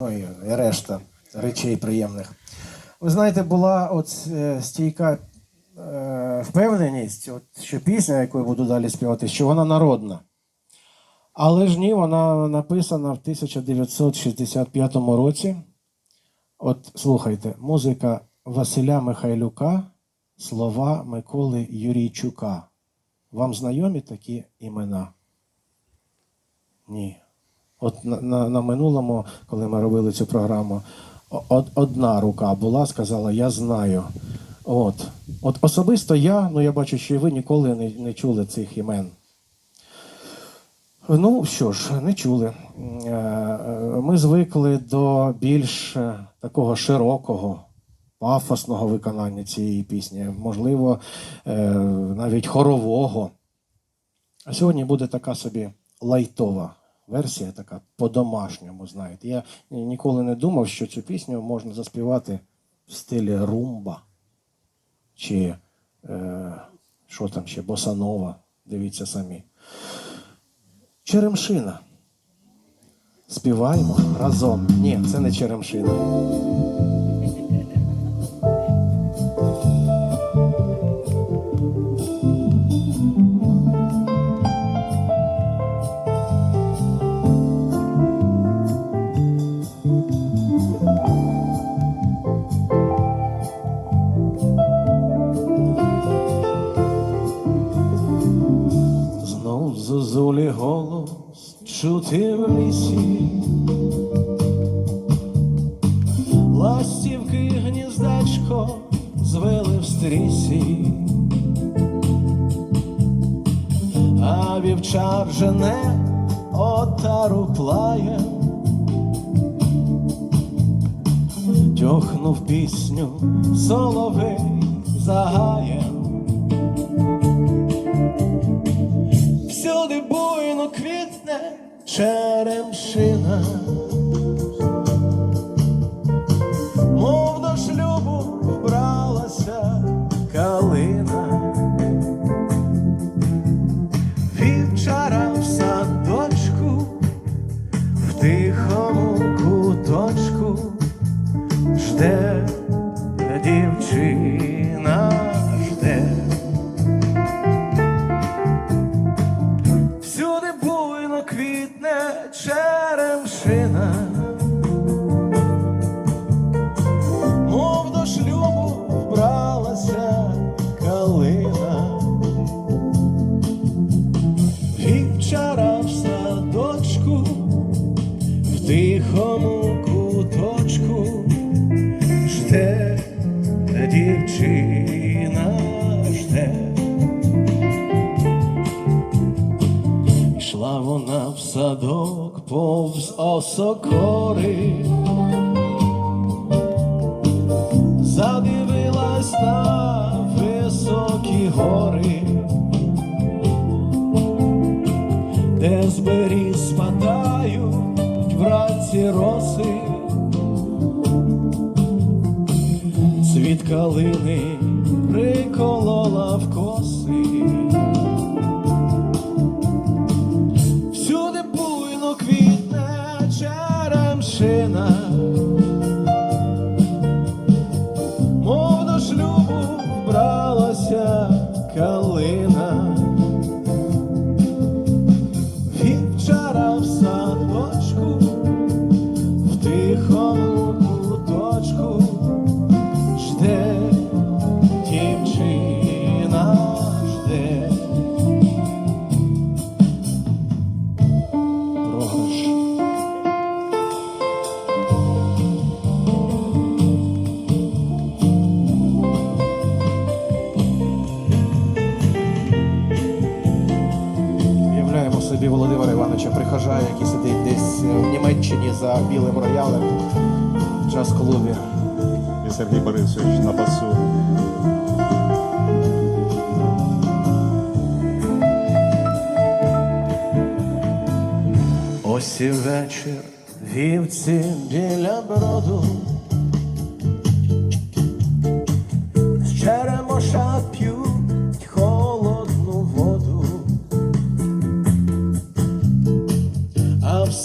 ну і решта речей приємних. Ви знаєте, була от е, стійка е, впевненість, от, що пісня, яку я буду далі співати, що вона народна. Але ж ні, вона написана в 1965 році. От слухайте, музика Василя Михайлюка, слова Миколи Юрійчука. Вам знайомі такі імена? Ні. От на, на, на минулому, коли ми робили цю програму, од, одна рука була, сказала, я знаю. От. От особисто я, ну я бачу, що і ви ніколи не, не чули цих імен. Ну що ж, не чули. Е, е, Ми звикли до більш е, такого широкого, пафосного виконання цієї пісні, можливо, навіть хорового. А сьогодні буде така собі лайтова версія, така по-домашньому, знаєте. Я ніколи не думав, що цю пісню можна заспівати в стилі румба чи е, що там ще, босанова. Дивіться самі. Черемшина. Співаємо разом. Ні, це не черемшина. Зозулі голос чути в лісі. Ластівки гніздечко звели в стрісі, а вівчар жене отару плає, тьохнув пісню соловей загає. Буйно квітне черемшина, квітне черемшина, мов до шлюбу вбралася калина. Вівчара повз осокори, задивилась на високі гори, де з спадають вранці роси, цвіт калини приколола в коси. Івановича Прихожая, який сидить десь в Німеччині за білим роялем в час-клубі. І Сергій Борисович на басу. Ось і вечір вівці біля броду.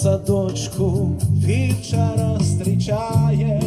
садочку вівчара зустрічає.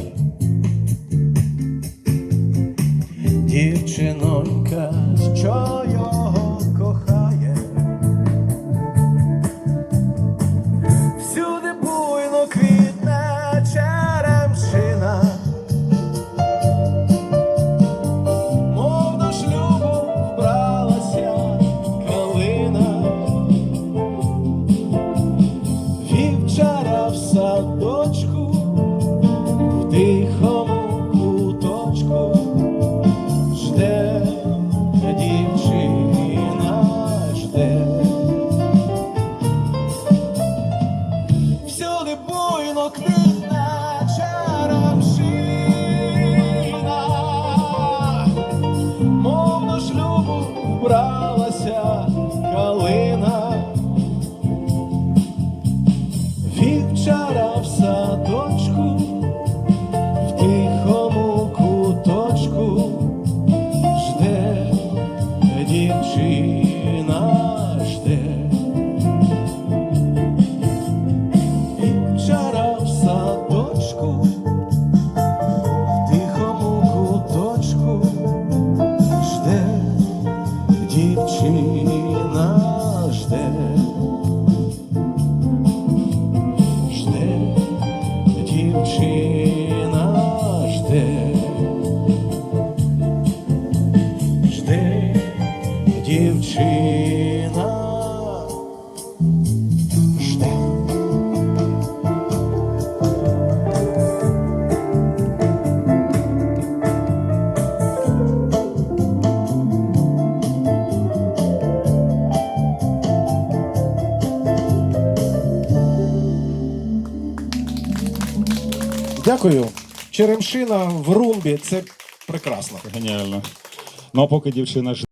Дякую. Черемшина в румбі це прекрасно. Геніально. Ну а поки дівчина